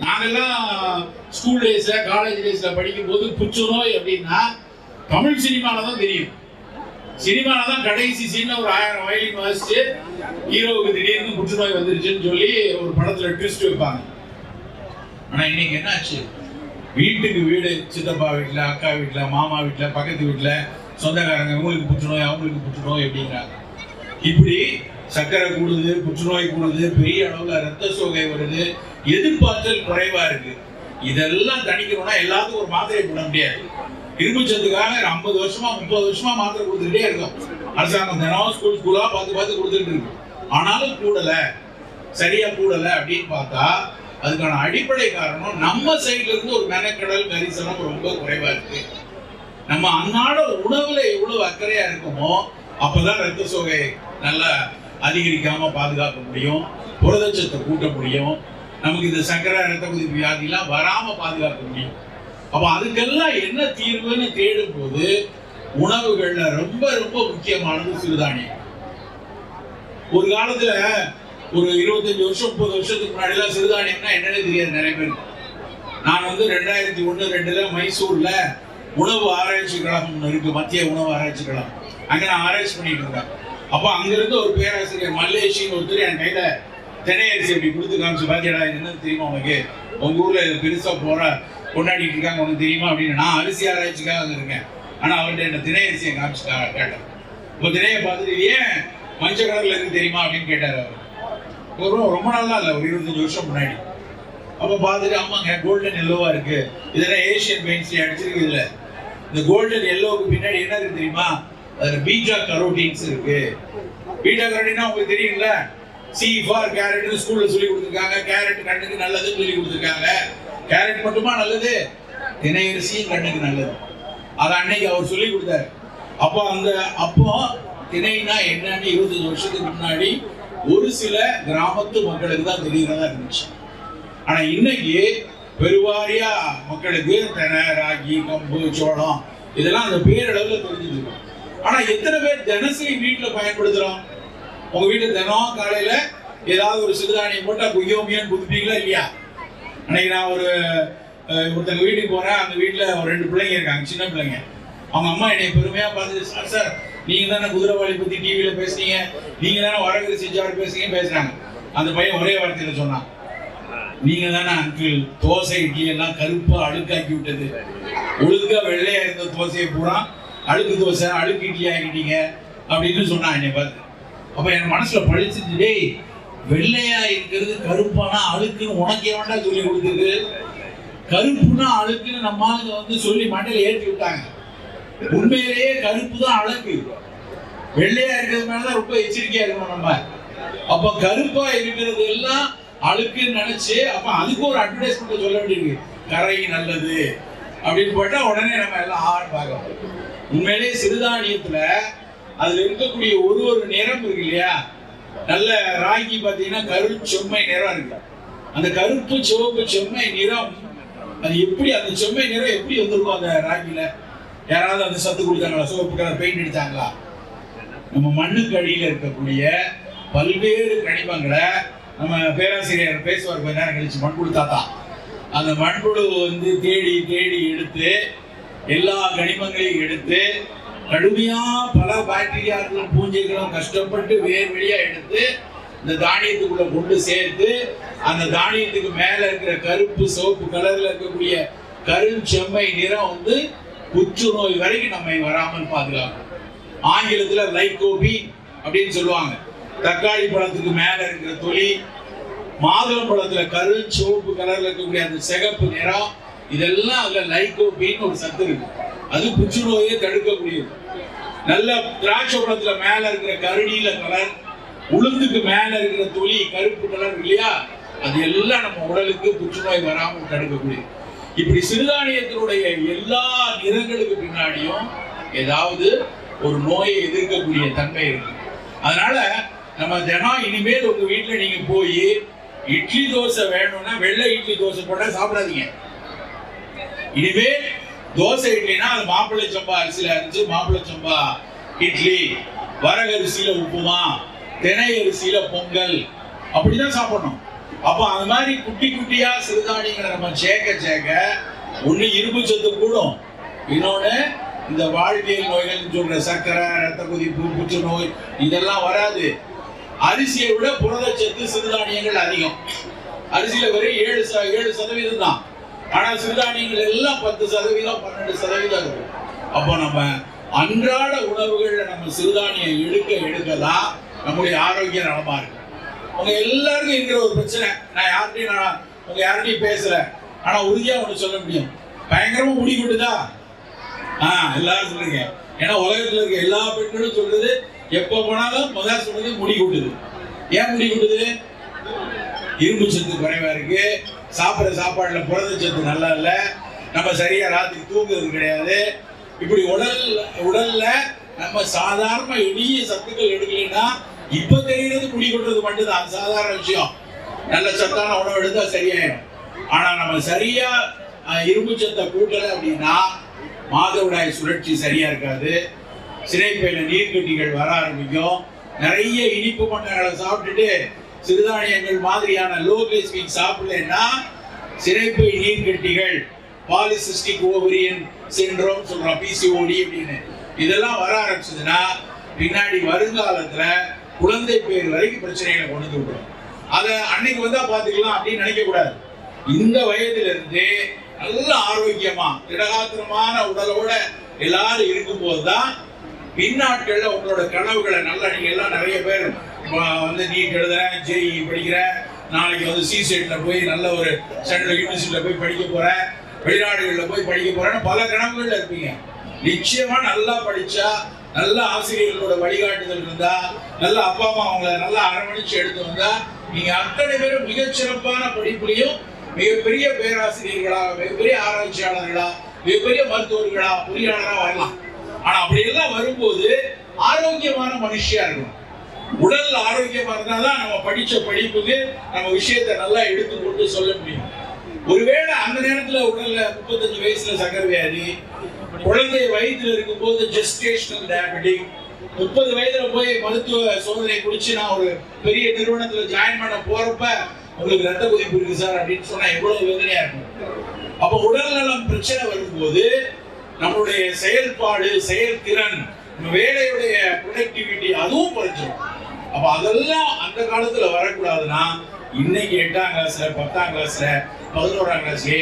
நாங்கெல்லாம் ஸ்கூல் டேஸ்ல காலேஜ் டேஸ்ல படிக்கும் போது புற்றுநோய் அப்படின்னா தமிழ் சினிமால தான் தெரியும். சினிமால தான் கடைசி சீன்ல ஒரு ஆயிரம் வயலின் வாசிச்சு ஹீரோவுக்கு திடீர்னு புற்றுநோய் வந்துருச்சுன்னு சொல்லி ஒரு படத்துல ட்விஸ்ட் வைப்பாங்க. ஆனா இன்னைக்கு என்னாச்சு? வீட்டுக்கு வீடு சித்தப்பா வீட்டுல அக்கா வீட்டுல மாமா வீட்டுல பக்கத்து வீட்டுல சொந்தக்காரங்க இவங்களுக்கு புற்றுநோய் அவங்களுக்கு புற்றுநோய் அப்படிங்கிறாங்க. இப்படி சர்க்கரை கூடுது புற்றுநோய் கூடுது பெரிய அளவுல ரத்த சோகை வருது எதிர்பார்த்தல் குறைவா இருக்கு. இதெல்லாம் தணிக்கணும்னா எல்லாத்துக்கும் ஒரு மாத்திரை போட முடியாது. இரும்புச்சத்துக்காக ஐம்பது வருஷமா முப்பது வருஷமா மாத்திரை கொடுத்துக்கிட்டே இருக்கோம். அரசாங்கம் தினம் ஸ்கூல் ஸ்கூலா பார்த்து பார்த்து கொடுத்துட்டு இருக்கு. ஆனாலும் கூடல. சரியா கூடல அப்படின்னு பார்த்தா அதுக்கான அடிப்படை காரணம் நம்ம சைட்ல இருந்து ஒரு மெனக்கடல் கரிசனம் ரொம்ப குறைவா இருக்கு. நம்ம அன்னாட உணவுல எவ்வளவு அக்கறையா இருக்குமோ அப்பதான் ரத்த சோகை நல்லா அதிகரிக்காம பாதுகாக்க முடியும். புரதச்சத்தை கூட்ட முடியும். நமக்கு இந்த சக்கரை ரத்த குதிப்பு வியாதிலாம் வராம பாதுகாக்க முடியும். அப்ப அதுக்கெல்லாம் என்ன தீர்வுன்னு தேடும் போது உணவுகள்ல ரொம்ப ரொம்ப முக்கியமானது சிறுதானியம். ஒரு காலத்துல ஒரு இருபத்தஞ்சு வருஷம் முப்பது வருஷத்துக்கு முன்னாடி எல்லாம் சிறுதானியம்னா என்னன்னு தெரியாது நிறைய பேர் நான் வந்து ரெண்டாயிரத்தி ஒண்ணு ரெண்டுல மைசூர்ல உணவு ஆராய்ச்சி கழகம் இருக்கு மத்திய உணவு ஆராய்ச்சி கழகம். அங்க நான் ஆராய்ச்சி பண்ணிட்டு இருந்தேன். அப்போ அங்கிருந்து ஒரு பேராசிரியர் மல்லேஷின்னு ஒருத்தர் என் கையில தினையரிசி அப்படி கொடுத்து காமிச்சு பாத்தியடா என்னன்னு தெரியுமா உனக்கு? உங்க ஊர்ல பெருசா போற கொண்டாடிட்டு இருக்காங்க உனக்கு தெரியுமா அப்படின்னு நான் அரிசி ஆராய்ச்சிக்காக இருக்கேன் ஆனா அவர்கிட்ட என்ன தினை அரிசியை காமிச்சு கேட்டேன். இப்போ தினையை பார்த்துட்டு ஏன் மஞ்சள் கலர்ல இருக்கு தெரியுமா அப்படின்னு கேட்டார் அவர். ஒரு ரொம்ப நாளா இல்ல ஒரு இருபத்தஞ்சு வருஷம் முன்னாடி. அப்ப பார்த்துட்டு ஆமாங்க கோல்டன் எல்லோவா இருக்கு. இதெல்லாம் ஏசியன் பெயிண்ட்ஸ் அடிச்சிருக்கு இதுல இந்த கோல்டன் எல்லோவுக்கு பின்னாடி என்ன இருக்கு தெரியுமா? அதுல பீட்டா கரோட்டீன்ஸ் இருக்கு. பீட்டா கரோட்டின்னா உங்களுக்கு தெரியுங்களா சி ஃபார் கேரட் ஸ்கூல்ல சொல்லி கொடுத்துருக்காங்க. கேரட் கண்ணுக்கு நல்லதுன்னு சொல்லி கொடுத்துருக்காங்க. கேரட் மட்டுமா நல்லது? தினையரிசியும் கண்ணுக்கு நல்லது. அதை அன்னைக்கு அவர் சொல்லி கொடுத்தாரு. அப்போ அந்த அப்போ திணைனா என்னன்னு இருபத்தஞ்சு வருஷத்துக்கு முன்னாடி ஒரு சில கிராமத்து மக்களுக்கு தான் தெரியறதா இருந்துச்சு. ஆனா இன்னைக்கு பெருவாரியா மக்களுக்கு தெனை ராகி கம்பு சோளம் இதெல்லாம் அந்த பேரளவுல தெரிஞ்சுது. ஆனா எத்தனை பேர் தினசரி வீட்டுல பயன்படுத்துறோம்? உங்க வீட்டுல தினம் காலையில ஏதாவது ஒரு சிறுதானியம் போட்டா குய்யோமியான்னு குதிப்பீங்களா இல்லையா? அன்னைக்கு நான் ஒரு ஒருத்தங்க வீட்டுக்கு போறேன். அந்த வீட்டுல ஒரு ரெண்டு பிள்ளைங்க இருக்காங்க சின்ன பிள்ளைங்க. அவங்க அம்மா என்னை பெருமையா பார்த்துட்டு சார் சார் நீங்க தானே குதிரைவாளி பத்தி டிவியில பேசுனீங்க. நீங்க தானே வரகு செஞ்சாரு பேசுறீங்க பேசுறாங்க. அந்த பையன் ஒரே வார்த்தையில சொன்னான் நீங்க தானே அங்கிள் தோசை இட்லி எல்லாம் கருப்பா அழுக்காக்கி விட்டது. ஒழுங்கா வெள்ளையா இருந்த தோசையை பூரா அழுக்கு தோசை அழுக்கு இட்லி ஆக்கிட்டீங்க அப்படின்னு சொன்னான் என்னை பார்த்து. அப்ப என் மனசுல பழிச்சுட்டு டேய் வெள்ளையா இருக்கிறது கருப்பானா அழுக்குன்னு உனக்கு எவன்டா சொல்லி கொடுத்தது? கருப்புனா அழுக்குன்னு நம்ம ஆளுங்க வந்து சொல்லி மண்டையில ஏற்றி விட்டாங்க. உண்மையிலேயே கருப்பு தான் அழகு வெள்ளையா இருக்கிறது மேலதான் ரொம்ப எச்சரிக்கையா இருக்கணும் நம்ம. அப்ப கருப்பா இருக்கிறது எல்லாம் அழுக்குன்னு நினைச்சு அப்ப அதுக்கு ஒரு அட்வர்டைஸ்மெண்ட் சொல்ல வேண்டியிருக்கு. கரை நல்லது அப்படின்னு போட்டா உடனே நம்ம எல்லாம் ஆடு பார்க்கணும் உண்மையிலேயே சிறுதானியத்துல அதுல இருக்கக்கூடிய ஒரு ஒரு நிறம் இருக்கு இல்லையா? நல்ல ராகி பாத்தீங்கன்னா கரு செம்மை நிறம் இருக்கு. அந்த கருப்பு சிவப்பு செம்மை நிறம் அது எப்படி அந்த செம்மை நிறம் எப்படி வந்திருக்கும் அந்த ராகில யாராவது அந்த சத்து கொடுத்தாங்களா? சிவப்பு கலர் பெயிண்ட் அடிச்சாங்களா நம்ம மண்ணுக்கு அடியில் இருக்கக்கூடிய பல்வேறு கனிமங்களை நம்ம பேராசிரியர் பேசுவார். கொஞ்ச நேரம் கழிச்சு மண்புழு தாத்தா அந்த மண்புழு வந்து தேடி தேடி எடுத்து எல்லா கனிமங்களையும் எடுத்து கடுமையா பல பாக்டீரியாக்களும் பூஞ்சைகளும் கஷ்டப்பட்டு வேர் வழியா எடுத்து இந்த தானியத்துக்குள்ள கொண்டு சேர்த்து அந்த தானியத்துக்கு மேல இருக்கிற கருப்பு சிவப்பு கலர்ல இருக்கக்கூடிய கருஞ்செம்மை நிறம் வந்து புற்றுநோய் வரைக்கும் நம்மை வராமல் பாதுகாக்கும் ஆங்கிலத்துல லைகோபி அப்படின்னு சொல்லுவாங்க. தக்காளி பழத்துக்கு மேல இருக்கிற தொலி மாதுளம் பழத்துல கரு சிவப்பு கலர்ல இருக்கக்கூடிய அந்த சிகப்பு நிறம் இதெல்லாம் அதுல லைகோபின்னு ஒரு சத்து இருக்கு. அது புற்றுநோயை தடுக்கக்கூடியது. நல்ல திராட்சை பழத்துல மேல இருக்கிற கருநீல கலர் உளுந்துக்கு மேல இருக்கிற தொலி கருப்பு கலர் இல்லையா? அது எல்லாம் நம்ம உடலுக்கு புற்றுநோய் வராமல் தடுக்கக்கூடியது இப்படி சிறுதானியத்தினுடைய எல்லா நிறங்களுக்கு பின்னாடியும் ஏதாவது ஒரு நோயை எதிர்க்கக்கூடிய தன்மை இருக்கு. அதனால நம்ம தினம் இனிமேல் உங்க வீட்டுல நீங்க போய் இட்லி தோசை வேணும்னா வெள்ளை இட்லி தோசை போட்டா சாப்பிடாதீங்க. இனிமேல் தோசை இட்லினா அது மாப்பிள்ளை சம்பா அரிசியில் அரிஞ்சு மாப்பிள்ளை சம்பா இட்லி வரகரிசியில் உப்புமா தினை அரிசியில் பொங்கல். அப்படிதான் சாப்பிடணும். அப்போ அது மாதிரி குட்டி குட்டியாக சிறுதானியங்களை நம்ம சேர்க்க சேர்க்க ஒன்று இரும்பு சத்து கூடும். இன்னொன்று இந்த வாழ்வியல் நோய்கள் சொல்கிற சர்க்கரை ரத்த கொதிப்பு புற்றுநோய் இதெல்லாம் வராது. அரிசியை விட புரதச்சத்து சிறுதானியங்கள் அதிகம். அரிசியில் வெறும் ஏழு ச- ஏழு சதவீதம் தான் ஆனா சிறுதானியங்கள் எல்லாம் பத்து சதவீதம் பன்னெண்டு சதவீதம் இருக்கும் அப்போ நம்ம அன்றாட உணவுகள்ல நம்ம சிறுதானியம் எடுக்க எடுக்க தான் நம்முடைய ஆரோக்கிய நலமா இருக்கு. உங்க எல்லாருக்கும் இருக்கிற ஒரு பிரச்சனை. நான் யார்கிட்டயும் நான் உங்க யார்கிட்டயும் பேசல. ஆனா உறுதியா ஒண்ணு சொல்ல முடியும். பயங்கரமா முடி கொட்டுதா? ஆ எல்லாரும் சொல்லுங்க. ஏன்னா உலகத்துல இருக்க எல்லா பெண்களும் சொல்றது எப்ப போனாலும் முதல் சொல்றது முடி கொட்டுது. ஏன் முடி கொட்டுது? இரும்பு சத்து குறைவா இருக்கு. சாப்பிட்ற சாப்பாடுல புரதச்சத்து நல்லா இல்லை நம்ம சரியா ராத்திரி தூங்குறது கிடையாது. இப்படி உடல் உடல்ல நம்ம சாதாரண எளிய சத்துக்கள் எடுக்கலைன்னா இப்ப தெரிகிறது குடி கொட்டுறது மட்டும்தான். அது சாதாரண விஷயம். நல்ல சத்தான உணவு எடுத்தா சரியாயிடும். ஆனா நம்ம சரியா இரும்பு சத்தை கூட்டல அப்படின்னா மாதவிடாய் சுழற்சி சரியா இருக்காது. சிறைப்பையில நீர்க்கட்டிகள் வர ஆரம்பிக்கும். நிறைய இனிப்பு பண்டங்களை சாப்பிட்டுட்டு சிறுதானியங்கள் மாதிரியான லோ கிளைஸ்மிக் சாப்பிடலன்னா சிறைப்பை நீர்க்கட்டிகள் பாலிசிஸ்டிக் ஓவரியன் சிண்ட்ரோம் சொல்றோம் பிசிஓடி அப்படின்னு. இதெல்லாம் வர ஆரம்பிச்சதுன்னா பின்னாடி வருங்காலத்துல குழந்தை பேர் வரைக்கும் பிரச்சனைகளை கொண்டு விடும் அதை அன்னைக்கு வந்தா பாத்துக்கலாம் அப்படின்னு நினைக்க கூடாது இந்த வயதுல இருந்தே நல்ல ஆரோக்கியமா திடகாத்திரமான உடலோட எல்லாரும் இருக்கும்போது தான் பின்னாட்கள்ல உங்களோட கனவுகளை நல்லா நீங்க எல்லாம் நிறைய பேர் வந்து நீட் எழுதுறேன் ஜேஇ படிக்கிறேன் நாளைக்கு வந்து சி செட்ல போய் நல்ல ஒரு சென்ட்ரல் யூனிவர்சிட்டியில போய் படிக்க போகிறேன் வெளிநாடுகளில் போய் படிக்க போறேன்னு பல கனவுகள்ல இருப்பீங்க. நிச்சயமா நல்லா படிச்சா நல்ல ஆசிரியர்களோட வழிகாட்டுதல் இருந்தா நல்ல அப்பா அம்மா அவங்கள நல்லா அரவணைச்சு எடுத்து வந்தா நீங்க அத்தனை பேரும் மிகச்சிறப்பான படிப்புலையும் மிகப்பெரிய பேராசிரியர்களா மிகப்பெரிய ஆராய்ச்சியாளர்களா மிகப்பெரிய மருத்துவர்களா பொறியாளராக வரலாம். ஆனா அப்படி எல்லாம் வரும்போது ஆரோக்கியமான மனுஷியா இருக்கணும். உடல் ஆரோக்கியமா இருந்தாதான் நம்ம படிச்ச படிப்புக்கு நம்ம விஷயத்தை நல்லா எடுத்து கொண்டு சொல்ல முடியும். ஒருவேளை அந்த நேரத்துல உடல்ல முப்பத்தஞ்சு வயசுல சக்கர வியாதி குழந்தை வயிற்றுல இருக்கும்போது ஜெஸ்டேஷனல் டயபெட்டிக் முப்பது வயதுல போய் மருத்துவ சோதனை குடிச்சு நான் ஒரு பெரிய நிறுவனத்துல ஜாயின் பண்ண போறப்ப உங்களுக்கு ரத்த கொதிப்பு இருக்கு சார் அப்படின்னு சொன்னா எவ்வளவு வேதனையா இருக்கும். அப்ப உடல் நலம் பிரச்சனை வரும்போது நம்மளுடைய செயல்பாடு செயல்திறன் வேலையுடைய ப்ரொடக்டிவிட்டி அதுவும் குறைஞ்சிடும் அப்ப அதெல்லாம் அந்த காலத்துல வரக்கூடாதுன்னா இன்னைக்கு எட்டாம் கிளாஸ்ல பத்தாம் கிளாஸ்ல பதினோராம் கிளாஸ்ல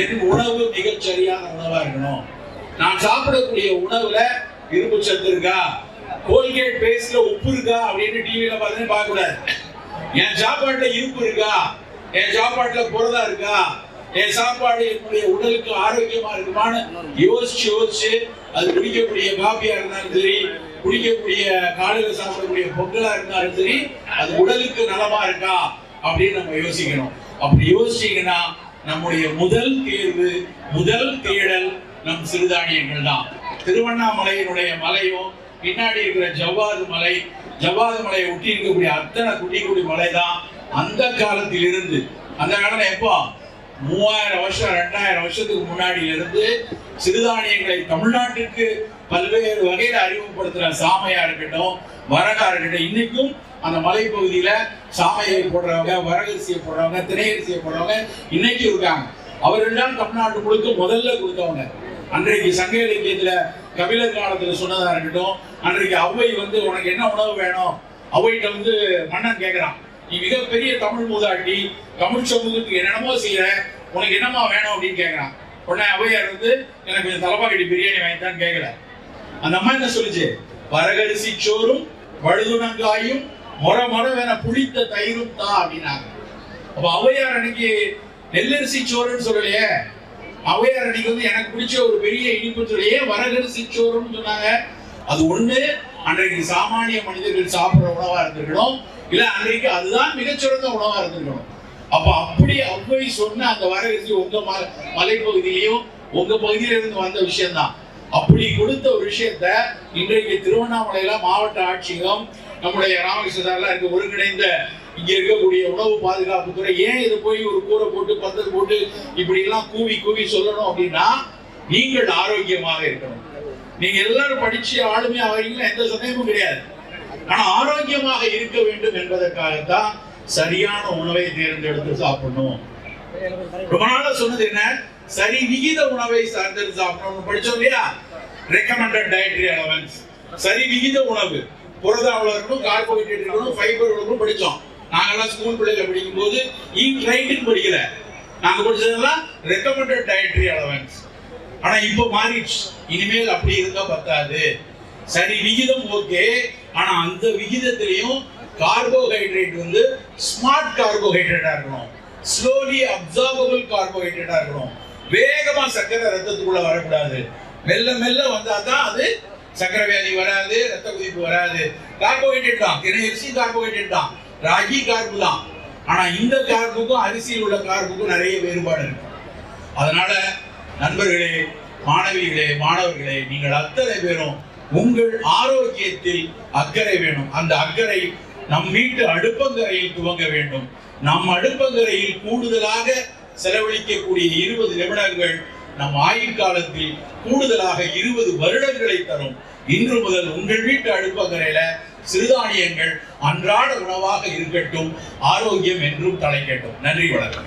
என் உணவு மிகச் சரியான உணவா இருக்கணும். நான் சாப்பிடக்கூடிய உணவுல இரும்பு சத்து இருக்கா? கோல்கேட் பேஸ்ட்ல உப்பு இருக்கா? அப்படின்னு டிவியில பார்த்து பார்க்க கூடாது என் சாப்பாட்டுல இருப்பு இருக்கா? என் சாப்பாட்டுல புரதா இருக்கா? என் சாப்பாடு என்னுடைய உடலுக்கு ஆரோக்கியமா இருக்குமான்னு யோசிச்சு யோசிச்சு அது குடிக்கக்கூடிய காபியா இருந்தாலும் சரி குடிக்கக்கூடிய காலையில சாப்பிடக்கூடிய பொங்கலா இருந்தாலும் சரி அது உடலுக்கு நலமா இருக்கா அப்படின்னு நம்ம யோசிக்கணும். அப்படி யோசிச்சீங்கன்னா நம்முடைய முதல் தேர்வு முதல் தேடல் நம் சிறுதானியங்கள் தான். திருவண்ணாமலையினுடைய மலையும் பின்னாடி இருக்கிற ஜவ்வாது மலை ஜவ்வாது மலையை ஒட்டி இருக்கக்கூடிய அத்தனை குட்டி குடி மலை தான் அந்த காலத்தில் இருந்து அந்த காலம் எப்போ? மூவாயிரம் வருஷம் ரெண்டாயிரம் வருஷத்துக்கு முன்னாடி இருந்து சிறுதானியங்களை தமிழ்நாட்டிற்கு பல்வேறு வகையில அறிமுகப்படுத்துற சாமையா இருக்கட்டும் வரகா இருக்கட்டும் இன்னைக்கும் அந்த மலைப்பகுதியில சாமையை போடுறவங்க வரகரிசியை போடுறவங்க திரையரிசியை போடுறவங்க இன்னைக்கு இருக்காங்க. அவர்கள் தான் தமிழ்நாட்டு முழுக்க முதல்ல கொடுத்தவங்க. அன்றைக்கு சங்க இலக்கியத்துல கபிலர் காலத்துல சொன்னதா இருக்கட்டும் அன்றைக்கு அவ்வை வந்து உனக்கு என்ன உணவு வேணும்? அவைகிட்ட வந்து மன்னன் கேட்குறான் நீ மிகப்பெரிய தமிழ் மூதாட்டி தமிழ் சமூகத்துக்கு என்னென்னமோ செய்யற உனக்கு என்னமா வேணும் அப்படின்னு கேட்கறான் உடனே அவையார் வந்து எனக்கு கொஞ்சம் தலப்பாக்கடி பிரியாணி வாங்கித்தான்னு கேட்கல அந்த அம்மா என்ன சொல்லுச்சு? வரகரிசி சோறும் வழுதுணங்காயும் மொர மொரவென புளித்த தயிரும் தான் அப்படின்னாங்க. அப்ப அவையார் அன்னைக்கு நெல்லரிசி சோறுன்னு சொல்லலையே. அவையார் அன்னைக்கு வந்து எனக்கு பிடிச்ச ஒரு பெரிய இனிப்பு சொல்லையே வரகரிசி சோறுன்னு சொன்னாங்க. அது ஒண்ணு அன்றைக்கு சாமானிய மனிதர்கள் சாப்பிடுற உணவா இருந்திருக்கணும். இல்ல அன்றைக்கு அதுதான் மிகச்சிறந்த உணவா இருந்திருக்கணும். அப்ப அப்படி அவ்வை சொன்ன அந்த வரகரிசி உங்க ம- மலைப்பகுதியிலையும் உங்க பகுதியில இருந்து வந்த விஷயம்தான். அப்படி கொடுத்த ஒரு விஷயத்த இன்றைக்கு திருவண்ணாமலையில மாவட்ட ஆட்சியகம் நம்முடைய ராமகிருஷ்ணதாரெல்லாம் இருக்க ஒருங்கிணைந்த இங்க இருக்கக்கூடிய உணவு பாதுகாப்பு துறை. ஏன் இதை போய் ஒரு கூரை போட்டு பந்தல் போட்டு இப்படி எல்லாம் கூவி கூவி சொல்லணும் அப்படின்னா நீங்கள் ஆரோக்கியமாக இருக்கணும். நீங்க எல்லாரும் படிச்சு ஆளுமையா வரீங்கன்னா எந்த சந்தேகமும் கிடையாது. ஆனா ஆரோக்கியமாக இருக்க வேண்டும் என்பதற்காகத்தான் சரியான உணவை தேர்ந்தெடுத்து சாப்பிடணும். ரொம்ப நாள சொன்னது என்ன? சரி விகித உணவை சார்ந்தெடுத்து சாப்பிடணும்னு படிச்சோம் இல்லையா? ரெக்கமெண்டட் டயட்ரி அலவன்ஸ் சரி விகித உணவு. புரத அளவு இருக்கணும் கார்போஹைட்ரேட் இருக்கணும் ஃபைபர் இருக்கணும் படிச்சோம். நாங்கெல்லாம் ஸ்கூல் பிள்ளைகள் படிக்கும் போது ஈட் ரைட்டுன்னு படிக்கல. நாங்க படிச்சதெல்லாம் ரெக்கமெண்டட் டயட்ரி அலவன்ஸ் ஆனா இப்போ மாறிடுச்சு. இனிமேல் அப்படி இருந்தா பத்தாது. சரி விகிதம் ஓகே ஆனா அந்த விகிதத்திலையும் கார்போஹைட்ரேட் வந்து ஸ்மார்ட் கார்போஹைட்ரேட்டா இருக்கணும். ஸ்லோலி அப்சார்பபிள் கார்போஹைட்ரேட்டா இருக்கணும். வேகமா சர்க்கரை ரத்தத்துக்குள்ள வரக்கூடாது. மெல்ல மெல்ல வந்தா தான் அது சர்க்கரை வியாதி வராது ரத்த குதிப்பு வராது. கார்போஹைட்ரேட் தான். தினை அரிசி கார்போஹைட்ரேட் தான். ராகி கார்பு தான். ஆனா இந்த கார்புக்கும் அரிசியில் உள்ள கார்புக்கும் நிறைய வேறுபாடு இருக்கு. அதனால நண்பர்களே மாணவிகளே மாணவர்களே நீங்கள் அத்தனை பேரும் உங்கள் ஆரோக்கியத்தில் அக்கறை வேணும். அந்த அக்கறை நம் வீட்டு அடுப்பங்கரையில் துவங்க வேண்டும். நம் அடுப்பங்கரையில் கூடுதலாக செலவழிக்கக்கூடிய இருபது நிமிடங்கள் நம் ஆயுள் காலத்தில் கூடுதலாக இருபது வருடங்களை தரும். இன்று முதல் உங்கள் வீட்டு அடுப்பங்கரையில சிறுதானியங்கள் அன்றாட உணவாக இருக்கட்டும் ஆரோக்கியம் என்றும் தலைக்கட்டும். நன்றி வணக்கம்.